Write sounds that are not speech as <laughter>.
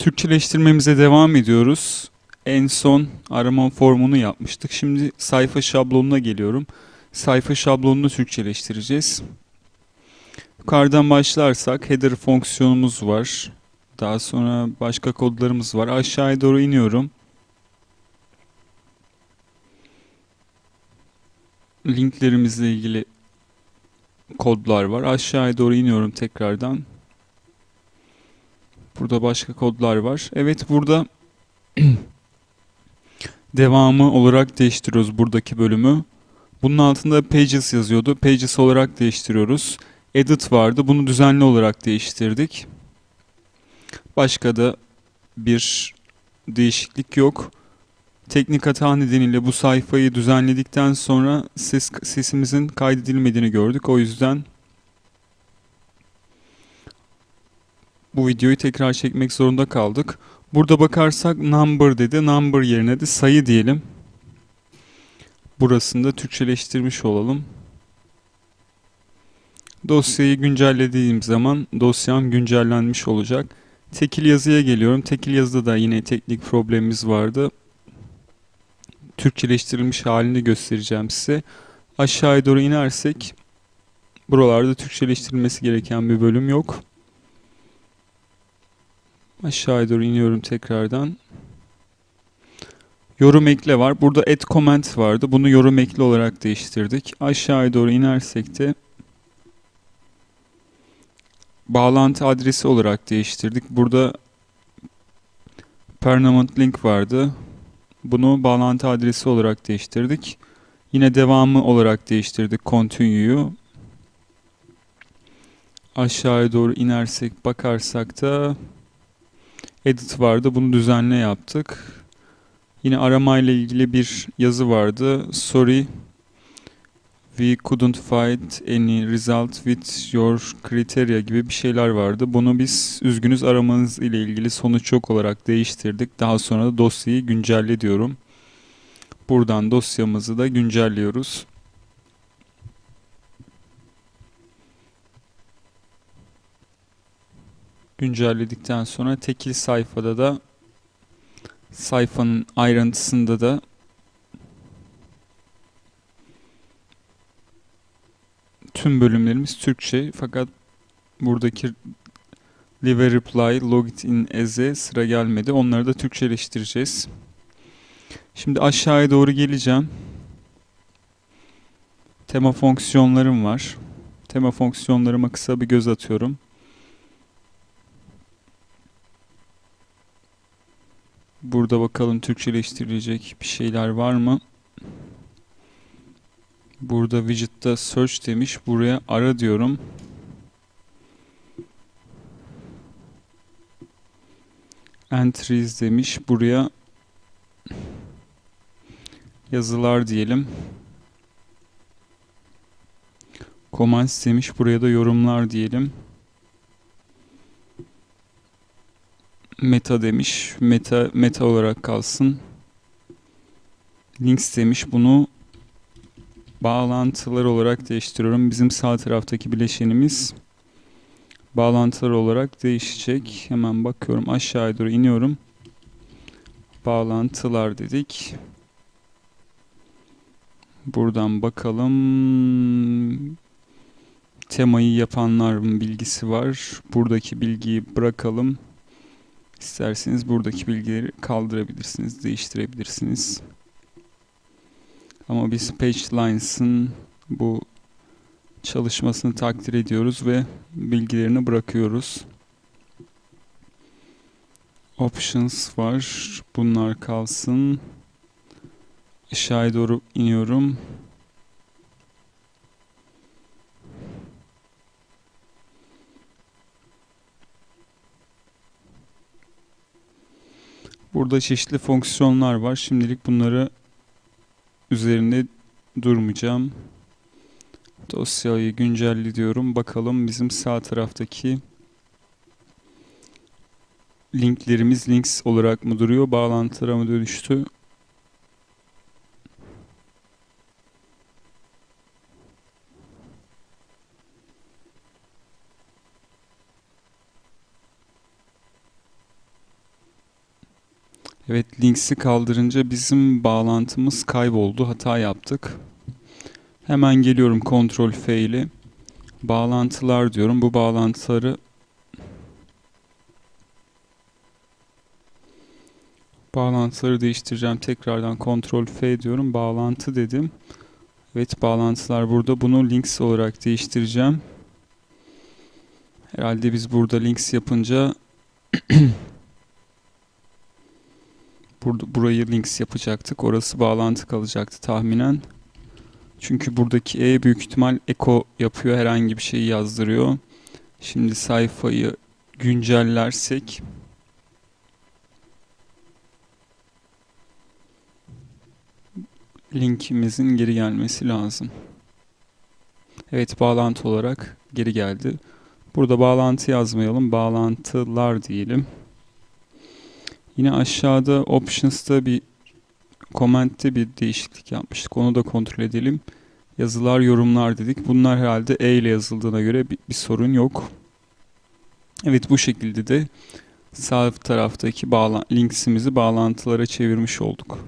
Türkçeleştirmemize devam ediyoruz. En son arama formunu yapmıştık. Şimdi sayfa şablonuna geliyorum. Sayfa şablonunu Türkçeleştireceğiz. Yukarıdan başlarsak header fonksiyonumuz var. Daha sonra başka kodlarımız var. Aşağıya doğru iniyorum. Linklerimizle ilgili kodlar var. Aşağıya doğru iniyorum tekrardan. Burada başka kodlar var. Evet burada <clears throat> devamı olarak değiştiriyoruz buradaki bölümü. Bunun altında pages yazıyordu. Pages olarak değiştiriyoruz. Edit vardı. Bunu düzenli olarak değiştirdik. Başka da bir değişiklik yok. Teknik hata nedeniyle bu sayfayı düzenledikten sonra ses, sesimizin kaydedilmediğini gördük. O yüzden bu videoyu tekrar çekmek zorunda kaldık. Burada bakarsak number dedi. Number yerine de sayı diyelim. Burasını da Türkçeleştirmiş olalım. Dosyayı güncellediğim zaman dosyam güncellenmiş olacak. Tekil yazıya geliyorum. Tekil yazıda da yine teknik problemimiz vardı. Türkçeleştirilmiş halini göstereceğim size. Aşağıya doğru inersek buralarda Türkçeleştirilmesi gereken bir bölüm yok. Aşağıya doğru iniyorum tekrardan. Yorum ekle var. Burada add comment vardı. Bunu yorum ekle olarak değiştirdik. Aşağıya doğru inersek de bağlantı adresi olarak değiştirdik. Burada permanent link vardı. Bunu bağlantı adresi olarak değiştirdik. Yine devamı olarak değiştirdik continue'yu. Aşağıya doğru inersek bakarsak da edit vardı. Bunu düzenle yaptık. Yine arama ile ilgili bir yazı vardı. Sorry we couldn't find any result with your criteria gibi bir şeyler vardı. Bunu biz üzgünüz aramanız ile ilgili sonuç yok olarak değiştirdik. Daha sonra da dosyayı güncelle diyorum. Buradan dosyamızı da güncelliyoruz. Güncelledikten sonra tekil sayfada da sayfanın ayrıntısında da tüm bölümlerimiz Türkçe fakat buradaki Leave a reply, logged in as'e sıra gelmedi. Onları da Türkçeleştireceğiz. Şimdi aşağıya doğru geleceğim. Tema fonksiyonlarım var. Tema fonksiyonlarıma kısa bir göz atıyorum. Burada bakalım Türkçeleştirilecek bir şeyler var mı? Burada widget'ta search demiş. Buraya ara diyorum. Entries demiş. Buraya yazılar diyelim. Comments demiş. Buraya da yorumlar diyelim. Meta demiş. Meta meta olarak kalsın. Links demiş. Bunu bağlantılar olarak değiştiriyorum. Bizim sağ taraftaki bileşenimiz bağlantılar olarak değişecek. Hemen bakıyorum aşağıya doğru iniyorum. Bağlantılar dedik. Buradan bakalım. Temayı yapanların bilgisi var. Buradaki bilgiyi bırakalım. İsterseniz buradaki bilgileri kaldırabilirsiniz, değiştirebilirsiniz. Ama biz Page Lines'ın bu çalışmasını takdir ediyoruz ve bilgilerini bırakıyoruz. Options var. Bunlar kalsın. Aşağıya doğru iniyorum. Burada çeşitli fonksiyonlar var. Şimdilik bunları üzerinde durmayacağım. Dosyayı güncelle diyorum. Bakalım bizim sağ taraftaki linklerimiz links olarak mı duruyor? Bağlantılara mı dönüştü? Evet, links'i kaldırınca bizim bağlantımız kayboldu. Hata yaptık. Hemen geliyorum Ctrl F ile. Bağlantılar diyorum. Bu bağlantıları bağlantıları değiştireceğim. Tekrardan Ctrl F diyorum. Bağlantı dedim. Evet, bağlantılar burada. Bunu links olarak değiştireceğim. Herhalde biz burada links yapınca <clears throat> burada burayı links yapacaktık. Orası bağlantı kalacaktı tahminen. Çünkü buradaki E büyük ihtimal eko yapıyor. Herhangi bir şeyi yazdırıyor. Şimdi sayfayı güncellersek linkimizin geri gelmesi lazım. Evet bağlantı olarak geri geldi. Burada bağlantı yazmayalım. Bağlantılar diyelim. Yine aşağıda Options'ta bir Comment'te bir değişiklik yapmıştık. Onu da kontrol edelim. Yazılar, yorumlar dedik. Bunlar herhalde E ile yazıldığına göre bir, bir sorun yok. Evet bu şekilde de sağ taraftaki bağla linksimizi bağlantılara çevirmiş olduk.